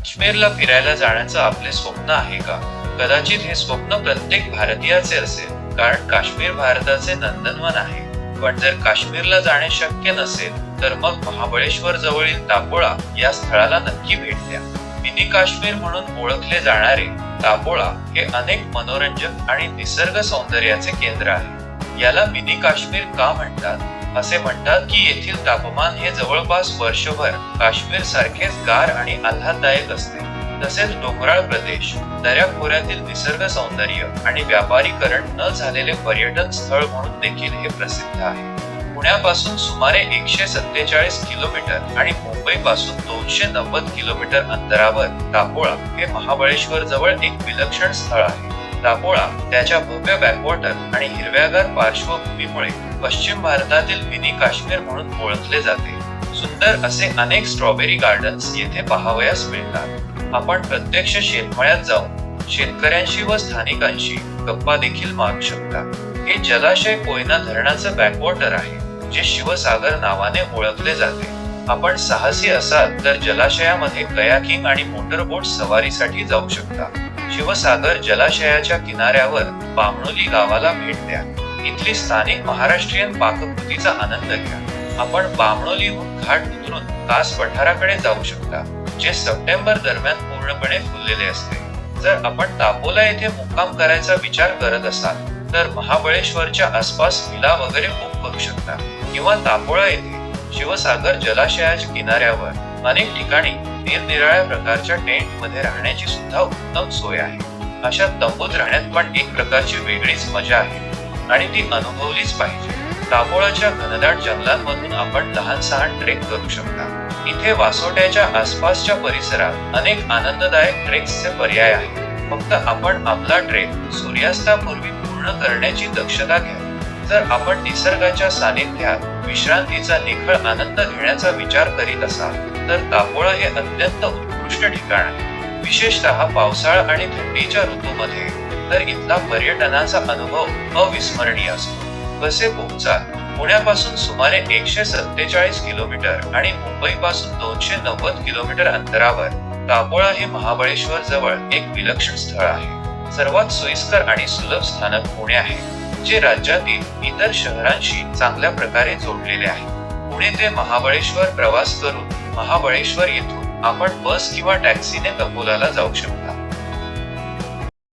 काश्मीरला फिरायला जाण्याचं आपले स्वप्न आहे का? कदाचित हे स्वप्न प्रत्येक भारतीयाचे असेल कारण काश्मीर भारताचे नंदनवन आहे. पण जर काश्मीरला जाणे शक्य नसेल तर मग महाबळेश्वर जवळील तापोळा या स्थळाला नक्की भेट द्या. मिनी काश्मीर म्हणून ओळखले जाणारे तापोळा हे अनेक मनोरंजक आणि निसर्ग सौंदर्याचे केंद्र आहे. याला मिनी काश्मीर का म्हणतात? असे म्हणतात की येथील तापमान हे जवळपास वर्षभर काश्मीर सारखेच गार आणि आल्हाददायक असते. तसेच डोंगराळ प्रदेश दऱ्या खोऱ्यातील निसर्ग सौंदर्य आणि व्यापारीकरण न झालेले पर्यटन स्थळ म्हणून देखील हे प्रसिद्ध आहे. पुण्यापासून सुमारे एकशे सत्तेचाळीस किलोमीटर आणि मुंबईपासून दोनशे नव्वद किलोमीटर अंतरावर तापोळा हे महाबळेश्वर जवळ एक विलक्षण स्थळ आहे. दापोळा त्याच्या भव्य बॅकवॉटर आणि हिरव्यागार पार्श्वभूमीमुळे पश्चिम भारतातील मिनी काश्मीर म्हणून ओळखले जाते. सुंदर असे अनेक स्ट्रॉबेरी गार्डन्स येथे पाहावयास मिळतात. आपण प्रत्यक्ष शेतमळ्यात जाऊन शेतकऱ्यांशी व स्थानिकांशी गप्पा देखील मारू शकता. हे जलाशय कोयना धरणाचं बॅकवॉटर आहे जे शिवसागर नावाने ओळखले जाते. आपण साहसी असाल तर जलाशयामध्ये कयाकिंग आणि मोटरबोट सवारीसाठी जाऊ शकता. शिवसागर जलाशयाच्या किनाऱ्यावर बामणोली गावाला भेट द्या. इथली स्थानिक महाराष्ट्रीयन पाककृतीचा आनंद घ्या. आपण बामणोलीहून घाट उतरून कास पठाराकडे जाऊ शकता जे सप्टेंबर दरम्यान पूर्णपणे फुललेले असते. जर आपण तापोला येथे मुक्काम करायचा विचार करत असाल तर महाबळेश्वरच्या आसपास विला वगैरे बुक करू शकता. किंवा तापोळा येथे शिवसागर जलाशयाच्या किनाऱ्यावर अनेक ठिकाणी निरनिराळ्या प्रकारच्या टेंटमध्ये राहण्याची सुद्धा उत्तम सोय आहे. अशा तंबूत राहण्यात पण एक प्रकारची वेगळीच मजा आहे आणि ती अनुभवलीच पाहिजे. तापोळाच्या घनदाट जंगलांमधून आपण लहान सहान ट्रेक करू शकता. इथे वासोट्याच्या आसपासच्या परिसरात अनेक आनंददायक ट्रेक्सचे पर्याय आहेत. फक्त आपण आपला ट्रेक सूर्यास्तापूर्वी पूर्ण करण्याची दक्षता घ्या. जर आपण निसर्गाच्या सानिध्यात विश्रांतीचा निखळ आनंद घेण्याचा विचार करीत असाल तर तापोळा हे अत्यंत उत्कृष्ट ठिकाण आहे. विशेषतः पावसाळा आणि थंडीच्या ऋतूमध्ये तर इथला पर्यटनाचा अनुभव अविस्मरणीय असतो. कसे पोहोचाल? पुण्यापासून सुमारे एकशे सत्तेचाळीस किलोमीटर आणि मुंबईपासून दोनशे नव्वद किलोमीटर अंतरावर तापोळा हे महाबळेश्वर जवळ एक विलक्षण स्थळ आहे. सर्वात सोयीस्कर आणि सुलभ स्थानक पुणे आहे. जे राज्यातील इतर शहरांशी चांगल्या प्रकारे जोडलेले आहे. पुणे ते महाबळेश्वर प्रवास करून महाबळेश्वर येथून आपण बस किंवा टॅक्सीने अकोलाला जाऊ शकतो.